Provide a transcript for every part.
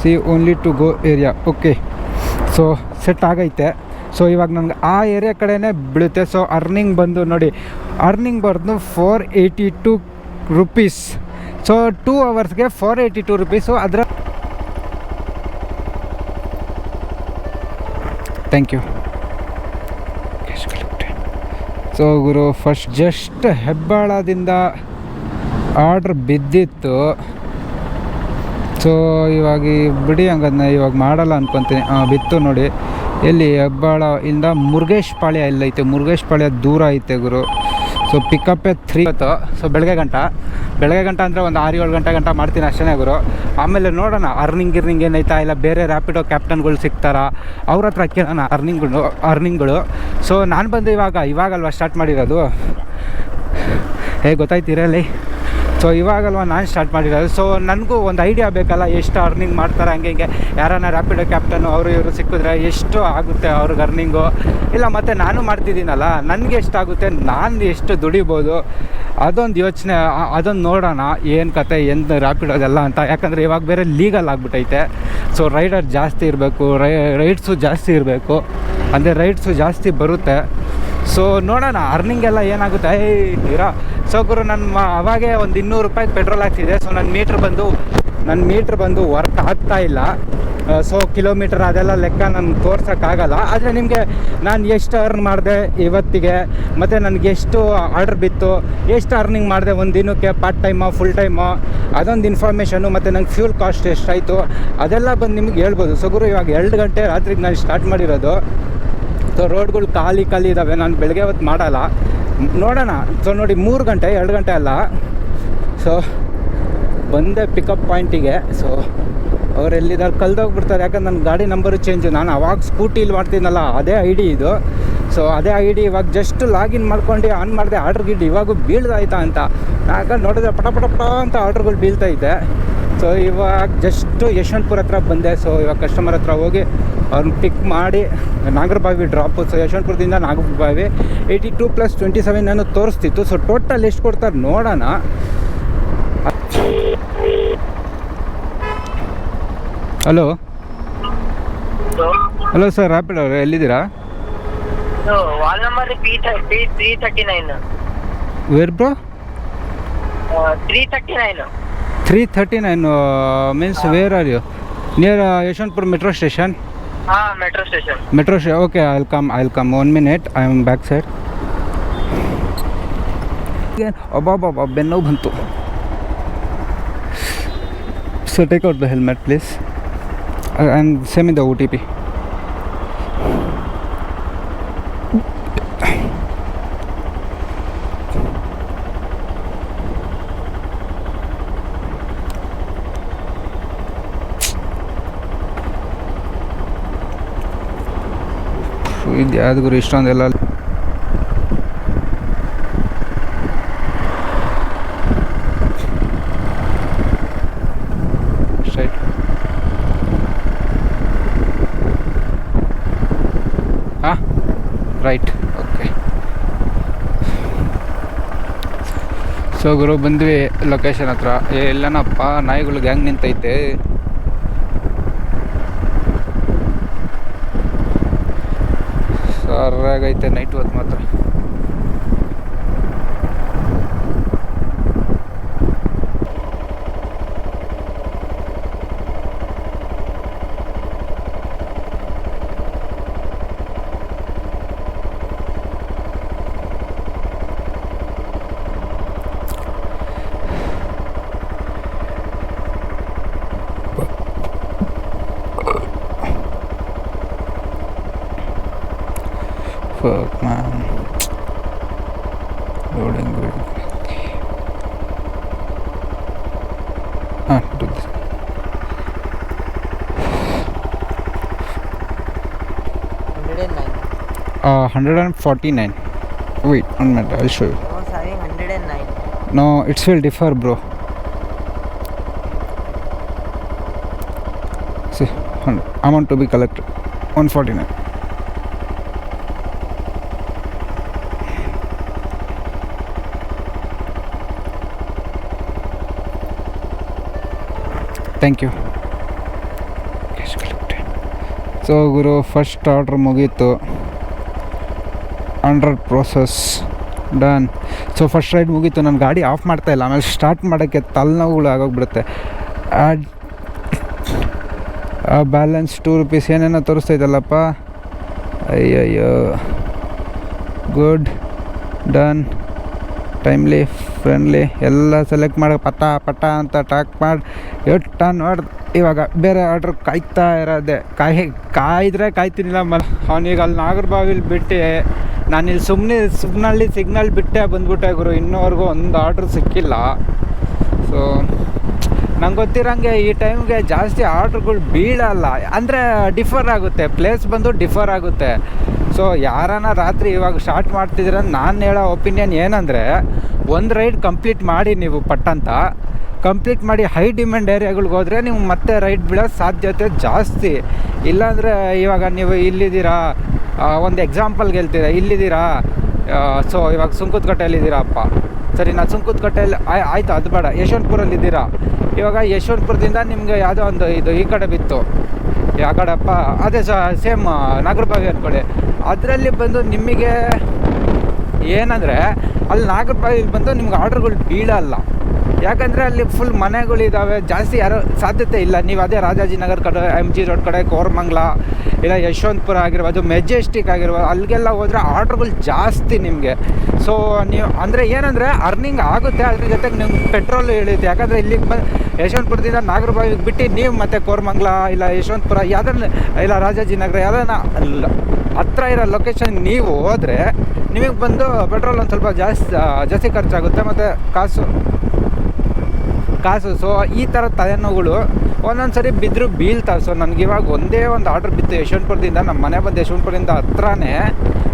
See only to go area okay so set ಆಗೈತೆ. So ಇವಾಗ ನನಗೆ ಆ ಏರಿಯಾ ಕಡೆಯೇ ಬೀಳುತ್ತೆ. ಸೊ ಅರ್ನಿಂಗ್ ಬಂದು ನೋಡಿ. ಅರ್ನಿಂಗ್ ಬರ್ದು four eighty two rupees so two ಅವರ್ಸ್ಗೆ four eighty two rupees ಅದರ ಥ್ಯಾಂಕ್ ಯು ಸೊ ಗುರು ಫಸ್ಟ್ ಜಸ್ಟ್ ಹೆಬ್ಬಾಳದಿಂದ ಆರ್ಡ್ರ್ ಬಿದ್ದಿತ್ತು. ಸೊ ಇವಾಗ ಬಿಡಿ ಹಂಗದನ್ನ ಇವಾಗ ಮಾಡಲ್ಲ ಅನ್ಕೊತೀನಿ. ಬಿತ್ತು ನೋಡಿ. ಎಲ್ಲಿ ಹೆಬ್ಬಾಳ ಇಂದ ಮುರುಗೇಶ್ ಪಾಳ್ಯ ಇಲ್ಲೈತೆ ಮುರುಗೇಶ್ ಪಾಳ್ಯ ದೂರ ಐತೆ ಗುರು. ಸೊ ಪಿಕಪ್ಪೇ ತ್ರೀ ಇವತ್ತು ಸೊ ಬೆಳಗ್ಗೆ ಗಂಟ. ಬೆಳಗ್ಗೆ ಗಂಟ ಅಂದರೆ ಒಂದು ಆರು ಏಳು ಗಂಟೆ ಗಂಟ ಮಾಡ್ತೀನಿ ಅಷ್ಟೇ ಗುರು. ಆಮೇಲೆ ನೋಡೋಣ ಅರ್ನಿಂಗ್ ಗಿರ್ನಿಂಗ್ ಏನೈತಾ ಇಲ್ಲ, ಬೇರೆ ರ್ಯಾಪಿಡೋ ಕ್ಯಾಪ್ಟನ್ಗಳು ಸಿಗ್ತಾರಾ? ಅವ್ರ ಹತ್ರ ಕೇಳೋಣ ಅರ್ನಿಂಗ್ಗಳು ಅರ್ನಿಂಗ್ಗಳು ಸೊ ನಾನು ಬಂದು ಇವಾಗ, ಇವಾಗಲ್ವಾ ಸ್ಟಾರ್ಟ್ ಮಾಡಿರೋದು? ಹೇ ಗೊತ್ತಾಯ್ತಿರಲ್ಲಿ ಸೊ ಇವಾಗಲ್ವ ನಾನು ಸ್ಟಾರ್ಟ್ ಮಾಡಿರೋದು. ಸೊ ನನಗೂ ಒಂದು ಐಡಿಯಾ ಬೇಕಲ್ಲ, ಎಷ್ಟು ಅರ್ನಿಂಗ್ ಮಾಡ್ತಾರೆ, ಹಂಗೆ ಹಿಂಗೆ. ಯಾರನ್ನ ರ್ಯಾಪಿಡೋ ಕ್ಯಾಪ್ಟನು ಅವರು ಇವರು ಸಿಕ್ಕಿದ್ರೆ ಎಷ್ಟು ಆಗುತ್ತೆ ಅವ್ರಿಗೆ ಅರ್ನಿಂಗು ಇಲ್ಲ, ಮತ್ತು ನಾನು ಮಾಡ್ತಿದ್ದೀನಲ್ಲ, ನನಗೆ ಎಷ್ಟಾಗುತ್ತೆ ನಾನು ಎಷ್ಟು ದುಡಿಬೋದು? ಅದೊಂದು ಯೋಚನೆ ಅದೊಂದು ನೋಡೋಣ, ಏನು ಕತೆ, ಏನು ರ್ಯಾಪಿಡೋದೆಲ್ಲ ಅಂತ. ಯಾಕಂದರೆ ಇವಾಗ ಬೇರೆ ಲೀಗಲ್ ಆಗಿಬಿಟ್ಟೈತೆ ಸೊ ರೈಡರ್ ಜಾಸ್ತಿ ಇರಬೇಕು, ರೈ ರೈಡ್ಸು ಜಾಸ್ತಿ ಇರಬೇಕು. ಅಂದರೆ ರೈಡ್ಸು ಜಾಸ್ತಿ ಬರುತ್ತೆ. ಸೊ ನೋಡೋಣ ಅರ್ನಿಂಗ್ ಎಲ್ಲ ಏನಾಗುತ್ತೆ? ಏ ಇರೋ. ಸೊ ಗುರು ನನ್ನ ಅವಾಗೆ ಒಂದು ಇನ್ನೂರು ರೂಪಾಯಿ ಪೆಟ್ರೋಲ್ ಆಗ್ತಿದೆ ಸೊ ನನ್ನ ಮೀಟ್ರ್ ಬಂದು ನನ್ನ ಮೀಟ್ರ್ ಬಂದು ವರ್ಕ್ ಆಗ್ತಾ ಇಲ್ಲ. ಸೊ ಕಿಲೋಮೀಟರ್ ಅದೆಲ್ಲ ಲೆಕ್ಕ ನಾನು ತೋರ್ಸೋಕ್ಕಾಗಲ್ಲ. ಆದರೆ ನಿಮಗೆ ನಾನು ಎಷ್ಟು ಅರ್ನ್ ಮಾಡಿದೆ ಇವತ್ತಿಗೆ? ಮತ್ತು ನನಗೆ ಎಷ್ಟು ಆರ್ಡ್ರ್ ಬಿತ್ತು? ಎಷ್ಟು ಅರ್ನಿಂಗ್ ಮಾಡಿದೆ ಒಂದು ದಿನಕ್ಕೆ? ಪಾರ್ಟ್ ಟೈಮು ಫುಲ್ ಟೈಮು ಅದೊಂದು ಇನ್ಫಾರ್ಮೇಷನು ಮತ್ತು ನಂಗೆ ಫ್ಯೂಲ್ ಕಾಸ್ಟ್ ಎಷ್ಟಾಯಿತು? ಅದೆಲ್ಲ ಬಂದು ನಿಮ್ಗೆ ಹೇಳ್ಬೋದು. ಸೊ ಗುರು, ಇವಾಗ ಎರಡು ಗಂಟೆ ರಾತ್ರಿಗೆ ನಾನು ಸ್ಟಾರ್ಟ್ ಮಾಡಿರೋದು. ಸೊ ರೋಡ್ಗಳು ಖಾಲಿ ಖಾಲಿ ಇದ್ದಾವೆ ನಾನು ಬೆಳಗ್ಗೆ ಹೊತ್ತು ಮಾಡಲ್ಲ. ನೋಡೋಣ. ಸೊ ನೋಡಿ, ಮೂರು ಗಂಟೆ, ಎರಡು ಗಂಟೆ ಅಲ್ಲ. ಸೊ ಬಂದೆ ಪಿಕಪ್ ಪಾಯಿಂಟಿಗೆ ಸೊ ಅವ್ರು ಎಲ್ಲಿದ್ದಾರೆ ಕಲ್ದೋಗ್ಬಿಡ್ತಾರೆ ಯಾಕಂದ್ರೆ ನನ್ನ ಗಾಡಿ ನಂಬರು ಚೇಂಜು ನಾನು ಅವಾಗ ಸ್ಕೂಟಿಲಿ ಮಾಡ್ತೀನಲ್ಲ, ಅದೇ ಐ ಡಿ ಇದು. ಸೊ ಅದೇ ಐ ಡಿ ಇವಾಗ ಜಸ್ಟ್ ಲಾಗಿನ್ ಮಾಡ್ಕೊಂಡು ಆನ್ ಮಾಡಿದೆ ಆರ್ಡ್ರ್ ಗಿಡ್ ಇವಾಗೂ ಬೀಳ್ದಾಯ್ತಾ ಅಂತ. ಯಾಕಂದ್ರೆ ನೋಡಿದ್ರೆ ಪಟ ಪಟ ಪಟ ಅಂತ ಆರ್ಡ್ರ್ಗಳು ಬೀಳ್ತೈತೆ ಸೊ ಇವಾಗ ಜಸ್ಟು ಯಶವಂತಪುರ ಹತ್ರ ಬಂದೆ. ಸೊ ಇವಾಗ ಕಸ್ಟಮರ್ ಹತ್ರ ಹೋಗಿ ಅವ್ರನ್ನ ಪಿಕ್ ಮಾಡಿ Nagarbhavi drop so ಯಶವಂತಪುರದಿಂದ Nagarbhavi eighty two plus twenty seven ಅನ್ನೋ ತೋರಿಸ್ತಿತ್ತು. ಸೊ ಟೋಟಲ್ ಎಷ್ಟು ಕೊಡ್ತಾರೆ ನೋಡೋಣ. ಹಲೋ ಹಲೋ ಸರ್ ರಾಪಿಡ್ ಅವರು ಎಲ್ಲಿದ್ದೀರಾ? Nine where bro three thirty nine Three thirty nine uh, means where are you? Near uh, metro station. Ah, metro station. Metro station. Okay, I'll come. I'll come. One minute. I am back side. Again. Abba, abba, benno. So take out the helmet, please. Uh, and send me the OTP. ಇದು ಯಾವ್ದು ಗುರು, ಇಷ್ಟೊಂದೆಲ್ಲ ಹಾಂ? Right okay so ಗುರು, ಬಂದ್ವಿ location ಹತ್ರ. ಎಲ್ಲನಪ್ಪ ನಾಯಿಗಳು gang ನಿಂತೈತೆ. ಸರಾಗೈತೆ night ಹೊತ್ತು ಮಾತ್ರ. 109. Uh, 149. Wait, one minute, I'll show you. 109. No, it will differ, bro. See, amount to be collected 149. thank you so Guru first order ಮುಗೀತು. Hundred process done so first ride ಮುಗೀತು. ನನ್ನ ಗಾಡಿ off ಮಾಡ್ತಾ ಇಲ್ಲ. ಆಮೇಲೆ start ಮಾಡೋಕ್ಕೆ ತಲೆನೋವುಗಳು ಆಗೋಗ್ಬಿಡುತ್ತೆ. ಬ್ಯಾಲೆನ್ಸ್ ಟೂ ರುಪೀಸ್ ಏನೇನೋ ತೋರಿಸ್ತೈತಲ್ಲಪ್ಪ ಅಯ್ಯಯ್ಯೋ. ಗುಡ್ ಡನ್ ಟೈಮ್ಲಿ ಫ್ರೆಂಡ್ಲಿ ಎಲ್ಲ ಸೆಲೆಕ್ಟ್ ಮಾಡಿ, ಪಟ ಪಟ ಅಂತ ಟಾಕ್ ಮಾಡಿ. ಎಷ್ಟು ನೋಡಿ ಇವಾಗ ಬೇರೆ ಆರ್ಡ್ರ್ ಕಾಯ್ತಾ ಇರೋದೆ. ಕಾಯಿ, ಕಾಯಿದ್ರೆ ಕಾಯ್ತೀನಿಲ್ಲ ಮ ಅವನೀಗ ಅಲ್ಲಿ ನಾಗರಬಾವಿಲಿ ಬಿಟ್ಟು ನಾನಿಲ್ಲಿ ಸುಮ್ಮನೆ ಸುಮ್ಮನಲ್ಲಿ ಸಿಗ್ನಲ್ ಬಿಟ್ಟೆ ಬಂದ್ಬಿಟ್ಟೆ ಗುರು. ಇನ್ನೂವರೆಗೂ ಒಂದು ಆರ್ಡ್ರ್ ಸಿಕ್ಕಿಲ್ಲ. ಸೊ ನಂಗೆ ಗೊತ್ತಿರೋಂಗೆ ಈ ಟೈಮ್ಗೆ ಜಾಸ್ತಿ ಆರ್ಡ್ರ್ಗಳು ಬೀಳಲ್ಲ. ಅಂದರೆ ಡಿಫರ್ ಆಗುತ್ತೆ. ಪ್ಲೇಸ್ ಬಂದು ಡಿಫರ್ ಆಗುತ್ತೆ. ಸೊ ಯಾರನ್ನ ರಾತ್ರಿ ಇವಾಗ ಸ್ಟಾರ್ಟ್ ಮಾಡ್ತಿದ್ರೆ ನಾನು ಹೇಳೋ ಒಪಿನಿಯನ್ ಏನಂದರೆ, ಒಂದು ರೈಡ್ ಕಂಪ್ಲೀಟ್ ಮಾಡಿ ನೀವು ಪಟ್ಟಂತ ಕಂಪ್ಲೀಟ್ ಮಾಡಿ ಹೈ ಡಿಮ್ಯಾಂಡ್ ಏರಿಯಾಗಳಿಗೆ ಹೋದರೆ ನೀವು ಮತ್ತೆ ರೈಡ್ ಬೀಳೋ ಸಾಧ್ಯತೆ ಜಾಸ್ತಿ. ಇಲ್ಲಾಂದರೆ ಇವಾಗ ನೀವು ಇಲ್ಲಿದ್ದೀರಾ ಒಂದು ಎಕ್ಸಾಂಪಲ್ಗೆ ಹೇಳ್ತೀರಾ ಇಲ್ಲಿದ್ದೀರಾ ಸೊ ಇವಾಗ ಸುಂಕುತ್ಕಟ್ಟೆಯಲ್ಲಿದ್ದೀರಾ ಅಪ್ಪ ಸರಿ ನಾ ಸುಂಕುತ್ಕಟ್ಟೆಯಲ್ಲಿ ಆಯ್ ಆಯ್ತು, ಅದು ಬೇಡ. ಯಶವಂತಪುರಲ್ಲಿ ಇದ್ದೀರಾ? ಇವಾಗ ಯಶವಂತಪುರದಿಂದ ನಿಮಗೆ ಯಾವುದೋ ಒಂದು ಇದು ಈ ಕಡೆ ಬಿತ್ತು. ಯಾವ ಕಡೆಪ್ಪ ಅದೇ ಸೇಮ್ ನಾಗರಬಾವಿ ಅಂದ್ಕೊಳ್ಳಿ ಅದರಲ್ಲಿ ಬಂದು ನಿಮಗೆ ಏನಂದರೆ, ಅಲ್ಲಿ ನಾಗರಬಾವಿಲಿ ಬಂದು ನಿಮ್ಗೆ ಆರ್ಡ್ರ್ಗಳು ಬೀಳಲ್ಲ. ಯಾಕಂದರೆ ಅಲ್ಲಿ ಫುಲ್ ಮನೆಗಳಿದ್ದಾವೆ ಜಾಸ್ತಿ ಯಾರೋ ಸಾಧ್ಯತೆ ಇಲ್ಲ. ನೀವು ಅದೇ ರಾಜಾಜಿನಗರ ಕಡೆ ಎಂ ಜಿ ರೋಡ್ ಕಡೆ, ಕೋರಮಂಗ್ಲ, ಇಲ್ಲ ಯಶವಂತಪುರ ಆಗಿರ್ಬೋದು ಮೆಜೆಸ್ಟಿಕ್ ಆಗಿರ್ಬೋದು ಅಲ್ಲಿಗೆಲ್ಲ ಹೋದರೆ ಆರ್ಡ್ರ್ಗಳು ಜಾಸ್ತಿ ನಿಮಗೆ. ಸೊ ನೀವು, ಅಂದರೆ ಏನಂದರೆ ಅರ್ನಿಂಗ್ ಆಗುತ್ತೆ, ಅದ್ರ ಜೊತೆಗೆ ನಿಮ್ಗೆ ಪೆಟ್ರೋಲ್ ಇಳಿಯುತ್ತೆ. ಯಾಕಂದರೆ ಇಲ್ಲಿಗೆ ಬಂದು ಯಶವಂತಪುರದಿಂದ ನಾಗರಬಾವಿಗೆ ಬಿಟ್ಟು ನೀವು ಮತ್ತೆ ಕೋರಮಂಗ್ಲ, ಇಲ್ಲ ಯಶವಂತಪುರ, ಯಾವ್ದನ್ನ, ಇಲ್ಲ ರಾಜಾಜಿನಗರ ಅಲ್ಲ ಹತ್ರ ಇರೋ ಲೊಕೇಶನ್ ನೀವು ಹೋದರೆ ನಿಮಗೆ ಬಂದು ಪೆಟ್ರೋಲ್ ಒಂದು ಸ್ವಲ್ಪ ಜಾಸ್ತಿ ಜಾಸ್ತಿ ಖರ್ಚಾಗುತ್ತೆ, ಮತ್ತು ಕಾಸು ಕಾಸು. ಸೊ ಈ ಥರ ತಲೆನೋವುಗಳು ಒಂದೊಂದು ಸರಿ ಬಿದ್ದರೂ ಬೀಳ್ತಾವೆ. ಸೊ ನನಗಿವಾಗ ಒಂದೇ ಒಂದು ಆರ್ಡ್ರ್ ಬಿತ್ತು ಯಶವಂತಪುರದಿಂದ. ನಮ್ಮ ಮನೆ ಬಂದು ಯಶವಂತಪುರದಿಂದ ಹತ್ರನೇ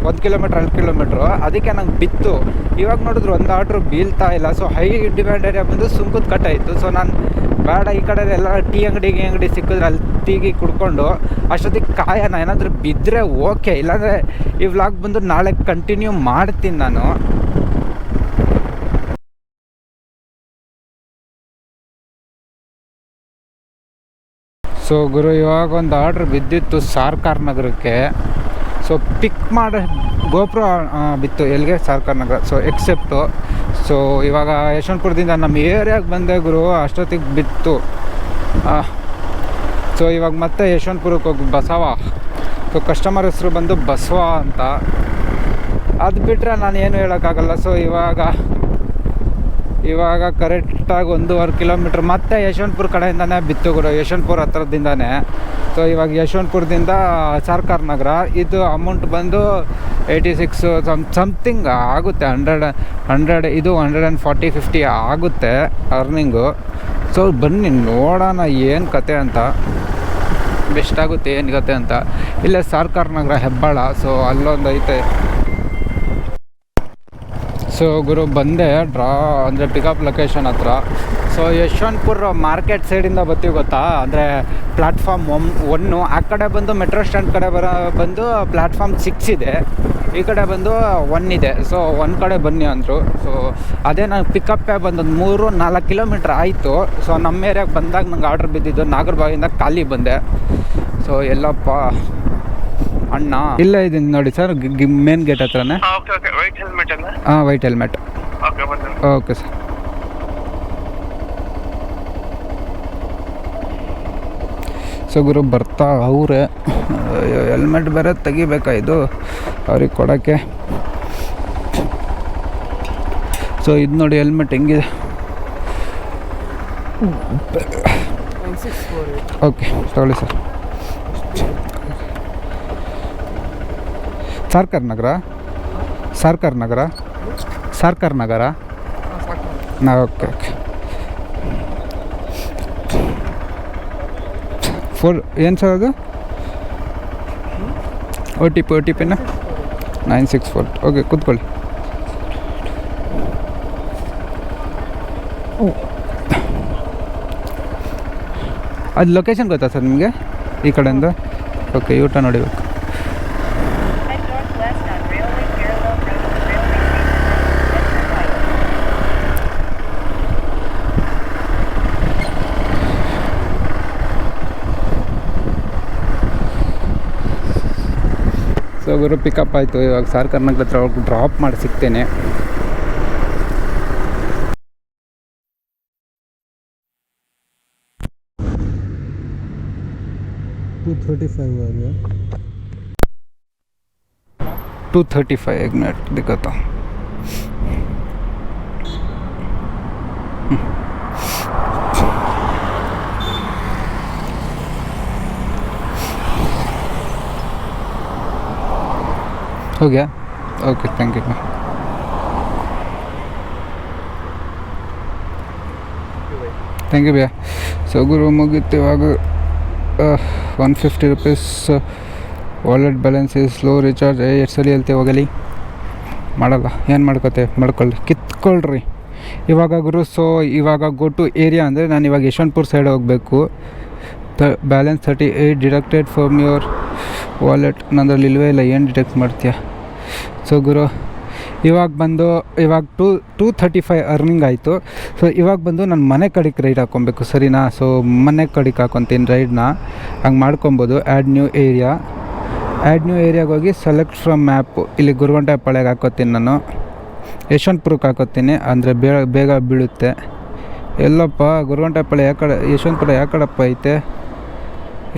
ಒಂದು ಕಿಲೋಮೀಟ್ರ್ ಎರಡು ಕಿಲೋಮೀಟ್ರು. ಅದಕ್ಕೆ ನಂಗೆ ಬಿತ್ತು. ಇವಾಗ ನೋಡಿದ್ರು ಒಂದು ಆರ್ಡ್ರ್ ಬೀಳ್ತಾ ಇಲ್ಲ. ಸೊ ಹೈ ಡಿಮ್ಯಾಂಡ್ ಏರಿಯಾ ಬಂದು ಸುಂಕದ ಕಟ್ಟಾಯಿತು ಸೊ ನಾನು ಬೇಡ, ಈ ಕಡೆ ಎಲ್ಲ ಟೀ ಅಂಗಡಿ, ಗೀ ಅಂಗಡಿ ಸಿಕ್ಕಿದ್ರೆ ಅಲ್ಲಿ ಟೀಗಿ ಕುಡ್ಕೊಂಡು ಅಷ್ಟೊತ್ತಿಗೆ ಕಾಯೋಣ ಏನಾದರೂ ಬಿದ್ದರೆ ಓಕೆ. ಇಲ್ಲಾಂದರೆ ಈ ವ್ಲಾಗ್ ಬಂದು ನಾಳೆ ಕಂಟಿನ್ಯೂ ಮಾಡ್ತೀನಿ ನಾನು. ಸೊ ಗುರು, ಇವಾಗ ಒಂದು ಆರ್ಡ್ರ್ ಬಿದ್ದಿತ್ತು ಸಾರ್ಕಾರ್ ನಗರಕ್ಕೆ. ಸೊ ಪಿಕ್ ಮಾಡಿ ಗೋಪುರ ಬಿತ್ತು. ಎಲ್ಲಿಗೆ Sarkar Nagar. So except so ಇವಾಗ ಯಶವಂತಪುರದಿಂದ ನಮ್ಮ ಏರಿಯಾಗೆ ಬಂದೆ ಗುರು, ಅಷ್ಟೊತ್ತಿಗೆ ಬಿತ್ತು. ಸೊ ಇವಾಗ ಮತ್ತೆ ಯಶವಂತಪುರಕ್ಕೆ ಹೋಗಿ ಬಸವ. ಸೊ ಕಸ್ಟಮರ್ ಹೆಸರು ಬಂದು ಬಸವ ಅಂತ. ಅದು ಬಿಟ್ಟರೆ ನಾನು ಏನು ಹೇಳೋಕ್ಕಾಗಲ್ಲ. ಸೊ ಇವಾಗ ಇವಾಗ ಕರೆಕ್ಟಾಗಿ ಒಂದೂವರೆ ಕಿಲೋಮೀಟ್ರ್ ಮತ್ತೆ ಯಶವಂತಪುರ ಕಡೆಯಿಂದನೇ ಬಿತ್ತು ಗುರು, ಯಶವಂತಪುರ ಹತ್ರದಿಂದನೇ. ಸೊ ಇವಾಗ ಯಶವಂತಪುರದಿಂದ ಸರ್ಕಾರ ನಗರ, ಇದು ಅಮೌಂಟ್ ಬಂದು ಏಯ್ಟಿ ಸಿಕ್ಸು ಸಮ್ ಸಮಥಿಂಗ್ ಆಗುತ್ತೆ ಹಂಡ್ರೆಡ್ ಹಂಡ್ರೆಡ್ ಇದು ಹಂಡ್ರೆಡ್ ಆ್ಯಂಡ್ ಫಾರ್ಟಿ ಫಿಫ್ಟಿ ಆಗುತ್ತೆ ಅರ್ನಿಂಗು ಸೊ ಬನ್ನಿ, ನೋಡೋಣ ಏನು ಕತೆ ಅಂತ. ಬೆಸ್ಟ್ ಆಗುತ್ತೆ ಏನು ಕತೆ ಅಂತ. ಇಲ್ಲೇ, ಸರ್ಕಾರ ನಗರ ಹೆಬ್ಬಾಳ ಸೊ ಅಲ್ಲೊಂದು ಐತೆ. ಸೊ ಗುರು ಬಂದೆ, ಡ್ರಾ ಅಂದರೆ ಪಿಕಪ್ ಲೊಕೇಶನ್ ಹತ್ರ. ಸೊ ಯಶವಂತಪುರ ಮಾರ್ಕೆಟ್ ಸೈಡಿಂದ ಬರ್ತೀವಿ ಗೊತ್ತಾ? ಅಂದರೆ ಪ್ಲ್ಯಾಟ್ಫಾರ್ಮ್ ಒನ್ ಒನ್ನು ಆ ಕಡೆ ಬಂದು ಮೆಟ್ರೋ ಸ್ಟ್ಯಾಂಡ್ ಕಡೆ ಬರೋ, ಬಂದು ಪ್ಲ್ಯಾಟ್ಫಾರ್ಮ್ ಸಿಕ್ಸ್ ಇದೆ. ಈ ಕಡೆ ಬಂದು ಒನ್ ಇದೆ. ಸೊ ಒಂದು ಕಡೆ ಬನ್ನಿ ಅಂದರು. ಸೊ ಅದೇ ನಾನು ಪಿಕಪ್ಪೇ ಒಂದು ಮೂರು, ನಾಲ್ಕು ಕಿಲೋಮೀಟ್ರ್ ಆಯಿತು. ಸೊ ನಮ್ಮ ಏರಿಯಾಗೆ ಬಂದಾಗ ನಂಗೆ ಆರ್ಡ್ರ್ ಬಿದ್ದಿದ್ದು ನಾಗರಬಾವಿಯಿಂದ ಖಾಲಿ ಬಂದೆ. ಸೊ ಎಲ್ಲಪ್ಪ, ಅಣ್ಣ. ಇಲ್ಲೇ ಇದ್ದೀನಿ ನೋಡಿ ಸರ್ ಮೇನ್ ಗೇಟ್ ಹತ್ರನೇ. ಹೆಲ್ಮೆಟ್ ಅಲ್ಲ? ಹಾಂ white helmet okay okay sir so ಗುರು ಬರ್ತಾ ಅವರೇ ಹೆಲ್ಮೆಟ್ ಬೇರೆ ತೆಗಿಬೇಕಾ ಇದು? ಅವ್ರಿಗೆ ಕೊಡೋಕ್ಕೆ. ಸೊ ಇದು ನೋಡಿ ಹೆಲ್ಮೆಟ್ ಹೆಂಗಿದೆ? ಓಕೆ ತಗೊಳ್ಳಿ sir Sarkar Nagar Sarkar Nagar? Sarkar Nagar? Okay okay. Four, ಏನು ಸರ್ ಅದು? O T P O T ಪಿನ ನೈನ್ ಸಿಕ್ಸ್ ಫೋರ್. ಓಕೆ, ಕೂತ್ಕೊಳ್ಳಿ. ಅದು ಲೊಕೇಶನ್ ಗೊತ್ತಾ ಸರ್ ನಿಮಗೆ? ಈ ಕಡೆಯಿಂದ? ಓಕೆ, ಊಟ ನೋಡಿಬೇಕು ಸೊ ಗುರು ಪಿಕಪ್ ಆಯಿತು ಇವಾಗ ಸಾರ್ ಕರ್ನಾಟಕ ಹತ್ರ ಹೋಗಿ ಡ್ರಾಪ್ ಮಾಡಿ ಸಿಗ್ತೇನೆ टू थर्टी फाइव आ गया टू थर्टी फाइव एक मिनट दिखाता हूँ ಟೂಗೆ okay thank you thank you bhaiya so ಗುರು ಮುಗಿತು ಇವಾಗ one fifty rupees wallet balance slow recharge ಎಷ್ಟು ಸಲ ಹೇಳ್ತೀವಿ ಹೋಗಲಿ? ಮಾಡಲ್ಲ, ಏನು ಮಾಡ್ಕೊತೆ? ಮಾಡ್ಕೊಳ್ಳಿ. ಕಿತ್ಕೊಳ್ರಿ. ಇವಾಗ ಗುರು ಸೊ ಇವಾಗ ಗೋ ಟು ಏರಿಯಾ ಅಂದರೆ ನಾನು ಇವಾಗ ಯಶವಂತಪುರ ಸೈಡ್ ಹೋಗಬೇಕು. The balance thirty eight deducted from your wallet ನಂದ್ರಲ್ಲಿ ಇಲ್ವೇ ಇಲ್ಲ, ಏನು ಡಿಟೆಕ್ಟ್ ಮಾಡ್ತೀಯಾ? ಸೊ ಗುರು, ಇವಾಗ ಬಂದು, ಇವಾಗ two two thirty five earning ಆಯಿತು. ಸೊ ಇವಾಗ ಬಂದು ನಾನು ಮನೆ ಕಡೆಗೆ ರೈಡ್ ಹಾಕ್ಕೊಬೇಕು, ಸರಿನಾ? ಸೊ ಮನೆ ಕಡೆಗೆ ಹಾಕೊತೀನಿ ರೈಡ್ನ ಹಂಗೆ ಮಾಡ್ಕೊಬೋದು. Add new area add new ಏರಿಯಾಗೆ ಹೋಗಿ ಸೆಲೆಕ್ಟ್ ಫ್ರಮ್ ಮ್ಯಾಪು ಇಲ್ಲಿ ಗುರುವಂಟೆಪಾಳ್ಯಗೆ ಹಾಕೋತೀನಿ ನಾನು. ಯಶವಂತಪುರಕ್ಕೆ ಹಾಕೋತೀನಿ. ಅಂದರೆ ಬೇಗ ಬೇಗ ಬೀಳುತ್ತೆ. ಎಲ್ಲಪ್ಪ ಗುರುವಂಟೆಪಾಳ್ಯ ಯಾವ ಕಡೆ, ಯಶವಂತಪುರ ಯಾವ ಕಡೆಪ್ಪ ಐತೆ?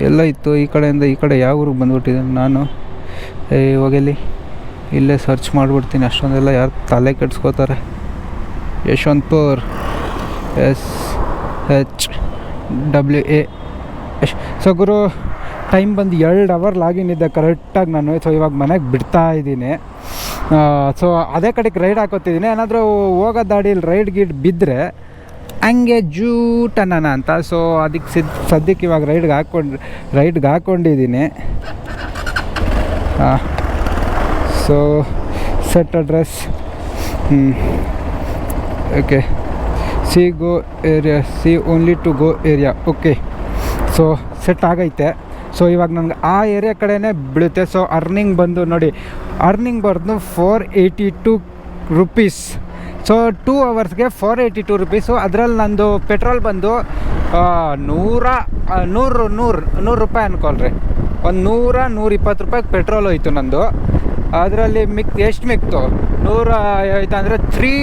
ಎಲ್ಲ ಇತ್ತು, ಈ ಕಡೆಯಿಂದ ಈ ಕಡೆ ಯಾವ ಊರಿಗೆ ಬಂದ್ಬಿಟ್ಟಿದ್ದೀನಿ ನಾನು? ಹೋಗಲಿ ಇಲ್ಲೇ ಸರ್ಚ್ ಮಾಡಿಬಿಡ್ತೀನಿ. ಅಷ್ಟೊಂದೆಲ್ಲ ಯಾರು ತಲೆ ಕೆಡ್ಸ್ಕೋತಾರೆ. Yeshwanthpur. S H W A so Guru time ಬಂದು ಎರಡು ಅವರ್ ಲಾಗಿನ್ ಇದ್ದೆ ಕರೆಕ್ಟಾಗಿ ನಾನು ಸೊ ಇವಾಗ ಮನೆಗೆ ಬಿಡ್ತಾ ಇದ್ದೀನಿ. ಸೊ ಅದೇ ಕಡೆಗೆ ರೈಡ್ ಹಾಕೋತಿದ್ದೀನಿ. ಏನಾದರೂ ಹೋಗೋ ದಾಡಿಲಿ ರೈಡ್ ಗೀಡ್ ಬಿದ್ದರೆ ಹಂಗೆ ಜೂಟನ ಅಂತ. ಸೊ ಅದಕ್ಕೆ ಸಿದ್ ಸದ್ಯಕ್ಕೆ ಇವಾಗ ರೈಡ್ಗೆ ಹಾಕ್ಕೊಂಡು ರೈಡ್ಗೆ ಹಾಕ್ಕೊಂಡಿದ್ದೀನಿ so set address okay see go area see only to go area okay so set ಆಗೈತೆ. ಸೊ ಇವಾಗ ನನಗೆ ಆ ಏರಿಯಾ ಕಡೆನೇ ಬೀಳುತ್ತೆ. ಸೊ ಅರ್ನಿಂಗ್ ಬಂದು ನೋಡಿ. ಅರ್ನಿಂಗ್ ಬರ್ದು four eighty two rupees so two ಅವರ್ಸ್ಗೆ four eighty two rupees ಅದರಲ್ಲಿ ನಂದು ಪೆಟ್ರೋಲ್ ಬಂದು ನೂರ ನೂರು ನೂರು ನೂರು ರೂಪಾಯಿ ಅನ್ಕೊಳ್ರಿ. ಒಂದು ನೂರ, ನೂರಿಪ್ಪತ್ತು ರೂಪಾಯಿಗೆ ಪೆಟ್ರೋಲ್ ಹೋಯ್ತು ನಂದು. ಅದರಲ್ಲಿ ಮಿಕ್, ಎಷ್ಟು ಮಿಕ್ತು? ನೂರ ಆಯ್ತು ಅಂದರೆ three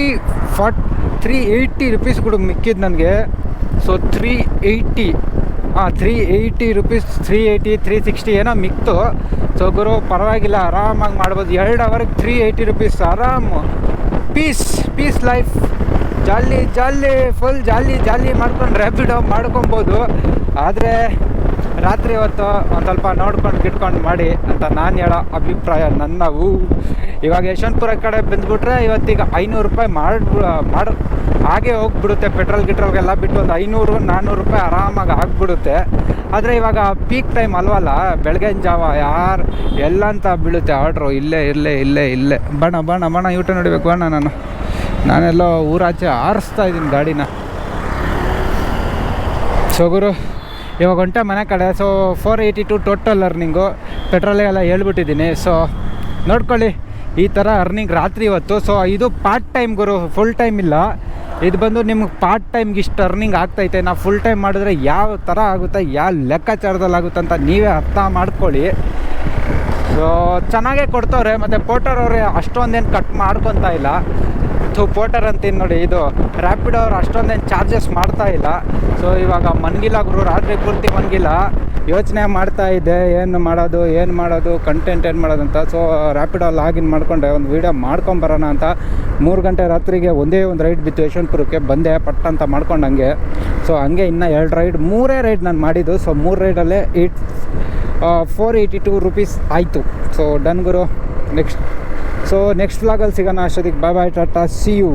forty three eighty rupees ಕೂಡ ಮಿಕ್ಕಿದ್ದು ನನಗೆ. ಸೊ ತ್ರೀ ಏಯ್ಟಿ ಹಾಂ three eighty rupees three eighty three sixty ಏನೋ ಮಿಕ್ತು. ಸೊ ಗುರು, ಪರವಾಗಿಲ್ಲ, ಆರಾಮಾಗಿ ಮಾಡ್ಬೋದು. ಎರಡು ಅವರ್ಗೆ ತ್ರೀ ಏಯ್ಟಿ ರುಪೀಸ್ ಆರಾಮು. Peace peace life jolly jolly full jolly jolly ಮಾಡ್ಕೊಂಡು ರ್ಯಾಪಿಡೋ ಮಾಡ್ಕೊಬೋದು. ಆದರೆ ರಾತ್ರಿ ಹೊತ್ತು ಒಂದು ಸ್ವಲ್ಪ ನೋಡ್ಕೊಂಡು ಗಿಟ್ಕೊಂಡು ಮಾಡಿ ಅಂತ ನಾನು ಹೇಳೋ ಅಭಿಪ್ರಾಯ ನನ್ನ ನನ್ನವು ಇವಾಗ ಯಶವಂತಪುರ ಕಡೆ ಬಂದುಬಿಟ್ರೆ ಇವತ್ತೀಗ ಐನೂರು ರೂಪಾಯಿ ಮಾಡಿ ಮಾಡಿ ಹಾಗೆ ಹೋಗ್ಬಿಡುತ್ತೆ ಪೆಟ್ರೋಲ್ ಗಿಟ್ರೋಲ್ಗೆಲ್ಲ ಬಿಟ್ಟು ಒಂದು ಐನೂರು ನಾನ್ನೂರು ರೂಪಾಯಿ ಆರಾಮಾಗಿ ಆಗ್ಬಿಡುತ್ತೆ. ಆದರೆ ಇವಾಗ ಪೀಕ್ ಟೈಮ್ ಅಲ್ವಲ್ಲ ಬೆಳಗಿನ ಜಾವ ಯಾರು ಎಲ್ಲಂತ ಬೀಳುತ್ತೆ ಆರ್ಡ್ರು ಇಲ್ಲೇ ಇಲ್ಲೇ ಇಲ್ಲೇ ಇಲ್ಲೇ. ಬಣ ಬಣ ಬಣ ಯೂಟ್ಯೂಬ್ ನೋಡಬೇಕು ಬಣ ನಾನು. ನಾನೆಲ್ಲೋ ಊರಾಚೆ ಆರಿಸ್ತಾ ಇದ್ದೀನಿ ಗಾಡಿನ. ಸೊ ಗುರು ಇವಾಗ ಹೊಂಟೆ ಮನೆ ಕಡೆ so four eighty two total earning ಪೆಟ್ರೋಲಿಗೆಲ್ಲ ಹೇಳ್ಬಿಟ್ಟಿದ್ದೀನಿ. ಸೊ ನೋಡ್ಕೊಳ್ಳಿ, ಈ ಥರ ಅರ್ನಿಂಗ್ ರಾತ್ರಿ ಇವತ್ತು ಸೊ ಇದು ಪಾರ್ಟ್ ಟೈಮ್ ಗುರು ಫುಲ್ ಟೈಮ್ ಇಲ್ಲ. ಇದು ಬಂದು ನಿಮ್ಗೆ ಪಾರ್ಟ್ ಟೈಮ್ಗೆ ಇಷ್ಟು ಅರ್ನಿಂಗ್ ಆಗ್ತೈತೆ. ನಾವು ಫುಲ್ ಟೈಮ್ ಮಾಡಿದ್ರೆ ಯಾವ ಥರ ಆಗುತ್ತೆ, ಯಾವ ಲೆಕ್ಕಾಚಾರದಲ್ಲಿ ಆಗುತ್ತೆ ಅಂತ ನೀವೇ ಅರ್ಥ ಮಾಡ್ಕೊಳ್ಳಿ. ಸೊ ಚೆನ್ನಾಗೇ ಕೊಡ್ತವ್ರೆ, ಮತ್ತು ಪೋಟರ್ ಅಷ್ಟೊಂದೇನು ಕಟ್ ಮಾಡ್ಕೊತಾ ಇಲ್ಲ. ಥೂ ಪೋಟರ್ ಅಂತೀನಿ ನೋಡಿ, ಇದು ರ್ಯಾಪಿಡ್ ಅವರು ಅಷ್ಟೊಂದೇನು ಚಾರ್ಜಸ್ ಮಾಡ್ತಾ ಇಲ್ಲ. ಸೊ ಇವಾಗ ಮನ್ಗಿಲ್ಲ ಗುರು, ರಾತ್ರಿ ಪೂರ್ತಿ ಮನ್ಗಿಲ್ಲ. ಯೋಚನೆ ಮಾಡ್ತಾ ಇದ್ದೆ ಏನು ಮಾಡೋದು ಏನು ಮಾಡೋದು ಕಂಟೆಂಟ್ ಏನು ಮಾಡೋದು ಅಂತ. ಸೊ ರ್ಯಾಪಿಡೋ ಲಾಗಿನ್ ಮಾಡ್ಕೊಂಡೆ, ಒಂದು ವೀಡಿಯೋ ಮಾಡ್ಕೊಂಬರೋಣ ಅಂತ. ಮೂರು ಗಂಟೆ ರಾತ್ರಿಗೆ ಒಂದೇ ಒಂದು ರೈಡ್ ಬಿತ್ತು ಯಶವಂತಪುರಕ್ಕೆ, ಬಂದೆ, ಪಟ್ ಅಂತ ಮಾಡ್ಕೊಂಡು ಹಂಗೆ ಸೊ ಹಂಗೆ ಇನ್ನು ಎರಡು ರೈಡ್ ಮೂರೇ ರೈಡ್ ನಾನು ಮಾಡಿದ್ದು. ಸೊ ಮೂರು ರೈಡಲ್ಲೇ eight four eighty two rupees ಆಯಿತು. ಸೊ ಡನ್ ಗುರು. ನೆಕ್ಸ್ಟ್ ಸೊ ನೆಕ್ಸ್ಟ್ ವ್ಲಾಗಲ್ಲಿ ಸಿಗೋಣ ಅಷ್ಟೊತ್ತಿಗೆ bye bye tata see you